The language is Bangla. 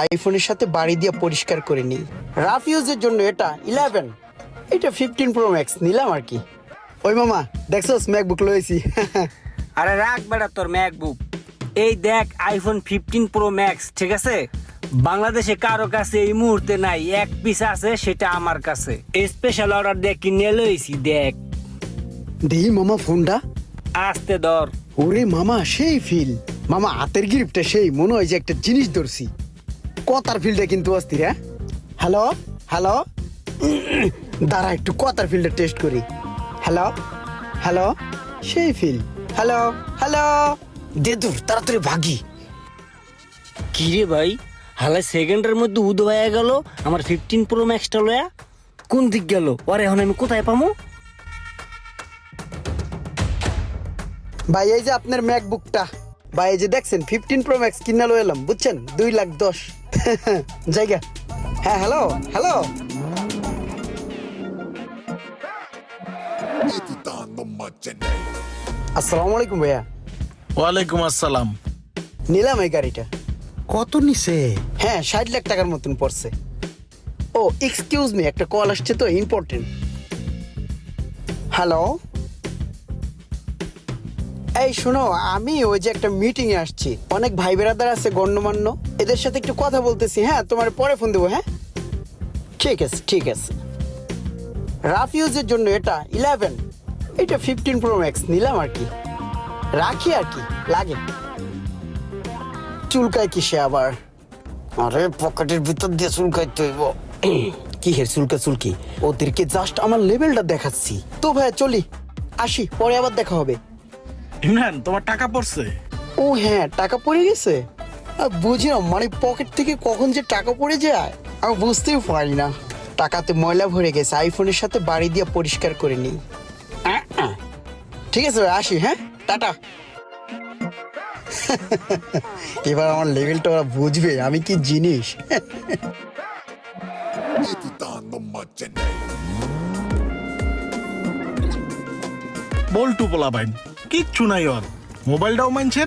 আইফোনের সাথে বাড়ি দিয়ে পরিষ্কার করে নিই। রাফ ইউজের জন্য এটা ইলেভেন এটা ফিফটিন প্রো ম্যাক্স নিলাম আর কি। ওই মামা দেখছোস ম্যাকবুক লয়েছি আরে রাখ বেটা তোর ম্যাকবুক এই দেখ আইফোন ফিফটিন প্রো ম্যাক্স ঠিক আছে? বাংলাদেশে কারও কাছে এই মুহূর্তে নাই এক পিস আছে সেটা আমার কাছে। স্পেশাল অর্ডার দিয়ে কিনে লইছি দেখ। দেই মামা ফোনটা। আসতে ধর। ওরে মামা সেই ফিল মামা হাতের গ্রিপটা সেই মনে হয় যে একটা জিনিস ধরছি। কথার ফিল্ডে কিন্তু অস্থির হ্যাঁ? হ্যালো হ্যালো দাঁড়া একটু কথার ফিল্ডে টেস্ট করি। হ্যালো হ্যালো সেই ফিল হ্যালো হ্যালো দে দূর তাড়াতাড়ি ভাগি। কি রে ভাই? হালে সেকেন্ডের মধ্যে উদ হয়ে গেল আমার ফিফটিন প্রো ম্যাক্সটা লয়া। কোন দিক গেল? ওরে এখন আমি কোথায় পামু? ভাই এই যে আপনার ম্যাকবুকটা ভাই এই যে দেখছেন ফিফটিন প্রো ম্যাক্স কিনা লো এলাম বুঝছেন? দুই লাখ দশ। জায়গা। হ্যাঁ হ্যালো হ্যালো আসসালামু আলাইকুম ভাইয়া। ওয়ালাইকুম আসসালাম। নিলাম এই গাড়িটা। কত নিছে? হ্যাঁ ষাট লাখ টাকার মতন পড়ছে। ও এক্সকিউজ মি একটা কল আসছে তো ইম্পর্টেন্ট হ্যালো এই শোনো আমি ওই যে একটা মিটিং এ আসছি। অনেক ভাই বেড়াদার আছে গণ্যমান্য। এদের সাথে একটু কথা বলতেছি হ্যাঁ? তোমার পরে ফোন দেবো হ্যাঁ? ঠিক আছে ঠিক আছে। রাফ ইউজের জন্য এটা ইলেভেন এটা ফিফটিন প্রো ম্যাক্স নিলাম আর কি। রাখি আর কি লাগে। চুলকায় কিসে আবার? আরে পকেটের ভিতর দিয়ে চুলকাইতে হইব। কি হের চুলকা চুলকি? ওদেরকে জাস্ট আমার লেভেলটা দেখাচ্ছি। তো ভাই চলি। আসি পরে আবার দেখা হবে। ইমরান তোমার টাকা পড়ছে? ও হ্যাঁ টাকা পড়ে গেছে। বুঝি না মানে পকেট থেকে কখন যে টাকা পড়ে যায় আমি বুঝতেই পারি না। টাকাতে ময়লা ভরে গেছে আইফোনের সাথে বাড়ি দিয়ে পরিষ্কার করে নিই। ঠিক আছে আসি হ্যাঁ? টাটা। এবার আমার লেভেলটা ওরা বুঝবে আমি কি জিনিস? বল্টু পোলা বাইন কিচ্ছু নাই ওর মোবাইলটাও মানছে